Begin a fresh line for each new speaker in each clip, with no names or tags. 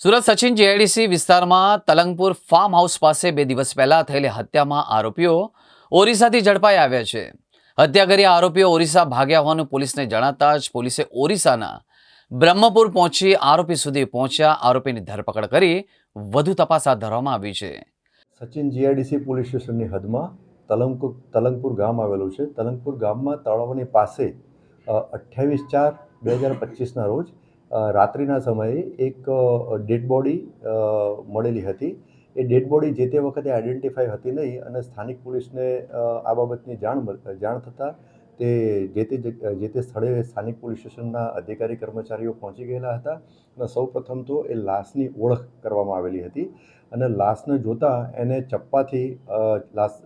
Surat Sachin JIDC વિસ્તારમાં Talangpur farm house પાસે બે દિવસ પહેલા થયેલી હત્યામાં આરોપીઓ ઓરિસ્સાથી ઝડપાઈ આવ્યા છે. હત્યા કરી આરોપીઓ ઓરિસ્સા ભાગ્યા હોવાનું પોલીસને જણાતા જ પોલીસે ઓરિસ્સાના બ્રહ્મપુર પહોંચી આરોપી સુધી પહોંચ્યા. આરોપીની ધરપકડ કરી વધુ તપાસ હાથ ધરવામાં આવી છે.
સચિન જીઆઈડીસી પોલીસ સ્ટેશનની હદમાં તલંગપુર તલંગપુર ગામ આવેલું છે. તલંગપુર ગામમાં તળાવની પાસે અઠ્યાવીસ ચાર બે હજાર પચીસના રોજ રાત્રિના સમયે એક ડેડ બોડી મળેલી હતી. એ ડેડ બોડી જે તે વખતે આઈડેન્ટિફાઈ હતી નહીં અને સ્થાનિક પોલીસને આ બાબતની જાણ જાણ થતાં તે જે તે જે તે સ્થળે સ્થાનિક પોલીસ સ્ટેશનના અધિકારી કર્મચારીઓ પહોંચી ગયેલા હતા અને સૌ પ્રથમ તો એ લાશની ઓળખ કરવામાં આવેલી હતી અને લાશને જોતાં એને ચપ્પાથી લાશ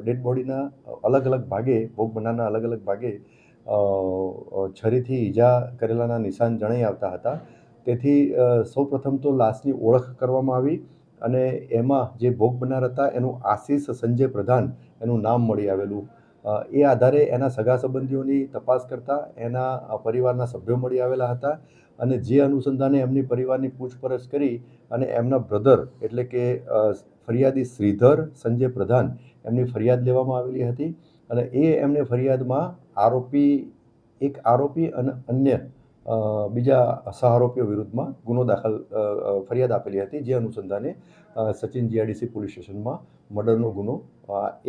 ડેડ બોડીના અલગ અલગ ભાગે, ભોગ બનાના અલગ અલગ ભાગે છરીથી ઈજા કરેલાના નિશાન જણાઈ આવતા હતા. તેથી સૌપ્રથમ તો લાશની ઓળખ કરવામાં આવી અને એમાં જે ભોગ બનનાર હતા એનું આશીષ સંજય પ્રધાન એનું નામ મળી આવેલું. એ આધારે એના સગા સંબંધીઓની તપાસ કરતાં એના પરિવારના સભ્યો મળી આવેલા હતા અને જે અનુસંધાને એમની પરિવારની પૂછપરછ કરી અને એમના બ્રધર એટલે કે ફરિયાદી શ્રીધર સંજય પ્રધાન એમની ફરિયાદ લેવામાં આવેલી હતી અને એ એમને ફરિયાદમાં આરોપી, એક આરોપી અને અન્ય બીજા સહારોપીઓ વિરુદ્ધમાં ગુનો દાખલ ફરિયાદ આપેલી હતી, જે અનુસંધાને સચિન જીઆઈડીસી પોલીસ સ્ટેશનમાં મર્ડરનો ગુનો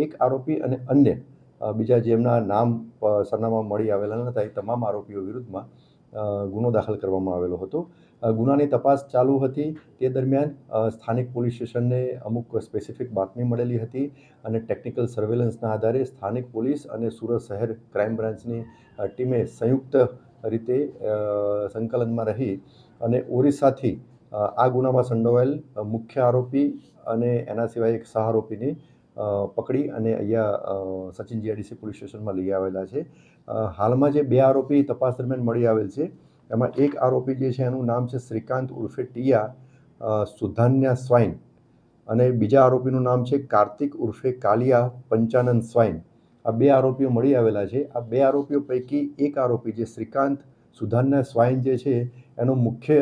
એક આરોપી અને અન્ય બીજા જેમના નામ સરનામા મળી આવેલા હતા, એ તમામ આરોપીઓ વિરુદ્ધમાં ગુનો દાખલ કરવામાં આવેલો હતો. ગુનાની તપાસ ચાલુ હતી. તે દરમિયાન સ્થાનિક પોલીસ સ્ટેશનને અમુક સ્પેસિફિક બાતમી મળેલી હતી અને ટેકનિકલ સર્વેલન્સના આધારે સ્થાનિક પોલીસ અને સુરત શહેર ક્રાઇમ બ્રાન્ચની ટીમે સંયુક્ત રીતે સંકલનમાં રહી અને ઓરિસ્સાથી આ ગુનામાં સંડોવાયેલ મુખ્ય આરોપી અને એના સિવાય એક સહ અ, પકડી અને અહીંયા સચિન જીઆઈડીસી પોલીસ સ્ટેશનમાં લઈ આવેલા છે. હાલમાં જે બે આરોપી તપાસ દરમિયાન મળી આવેલ છે, એમાં એક આરોપી જે છે એનું નામ છે શ્રીકાંત ઉર્ફે ટિયા સુધાન્યા સ્વાઈન અને બીજા આરોપીનું નામ છે કાર્તિક ઉર્ફે કાલિયા પંચાનંદ સ્વાઈન. આ બે આરોપીઓ મળી આવેલા છે. આ બે આરોપીઓ પૈકી એક આરોપી જે શ્રીકાંત સુધાન્યા સ્વાઈન જે છે, એનો મુખ્ય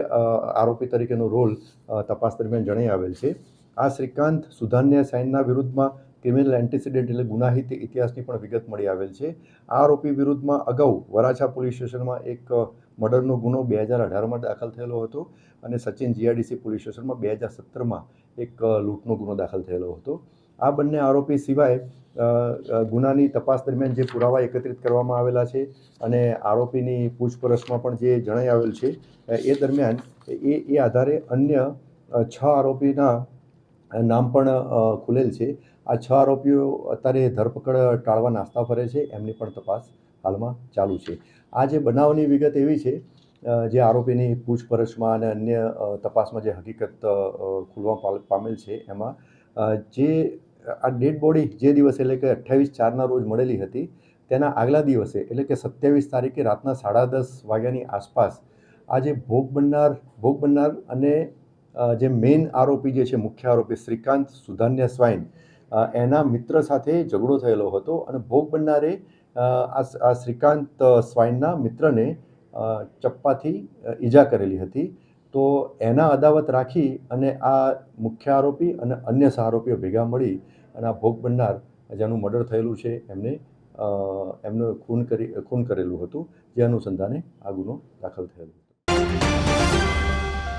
આરોપી તરીકેનો રોલ તપાસ દરમિયાન જણાઈ આવેલ છે. આ શ્રીકાંત સુધાન્યા સ્વાઈનના વિરુદ્ધમાં ક્રિમિનલ એન્ટિસિડન્ટ એટલે ગુનાહિત ઇતિહાસની પણ વિગત મળી આવેલ છે. આ આરોપી વિરુદ્ધમાં અગાઉ વરાછા પોલીસ સ્ટેશનમાં એક મર્ડરનો ગુનો બે હજાર અઢારમાં દાખલ થયેલો હતો અને સચિન જીઆરડીસી પોલીસ સ્ટેશનમાં બે હજાર સત્તરમાં એક લૂંટનો ગુનો દાખલ થયેલો હતો. આ બંને આરોપી સિવાય ગુનાની તપાસ દરમિયાન જે પુરાવા એકત્રિત કરવામાં આવેલા છે અને આરોપીની પૂછપરછમાં પણ જે જણાઈ આવેલ છે એ દરમિયાન એ એ આધારે અન્ય છ આરોપીના નામ પણ ખુલેલ છે. આ છ આરોપીઓ અત્યારે ધરપકડ ટાળવા નાસ્તા ફરે છે એમની પણ તપાસ હાલમાં ચાલુ છે. આ જે બનાવની વિગત એવી છે જે આરોપીની પૂછપરછમાં અને અન્ય તપાસમાં જે હકીકત ખુલવા પામેલ છે એમાં જે આ ડેડ બોડી જે દિવસે એટલે કે અઠ્યાવીસ ચારના રોજ મળેલી હતી તેના આગલા દિવસે એટલે કે સત્યાવીસ તારીખે રાતના સાડા દસ વાગ્યાની આસપાસ આ જે ભોગ બનનાર ભોગ બનનાર અને જે મેઇન આરોપી જે છે મુખ્ય આરોપી શ્રીકાંત સુધાન્યા સ્વાઇન અ, એના મિત્ર સાથે ઝઘડો થયેલો હતો અને ભોગ બનનારે આ શ્રીકાંત સ્વાઈનના મિત્રને ચપ્પાથી ઈજા કરેલી હતી. તો એના અદાવત રાખી અને આ મુખ્ય આરોપી અને અન્ય સહઆરોપીઓ ભેગા મળી અને આ ભોગ બનનાર જેનું મર્ડર થયેલું છે, એમને એમનું ખૂન કરી, ખૂન કરેલું હતું, જે અનુસંધાને આ ગુનો દાખલ થયેલો.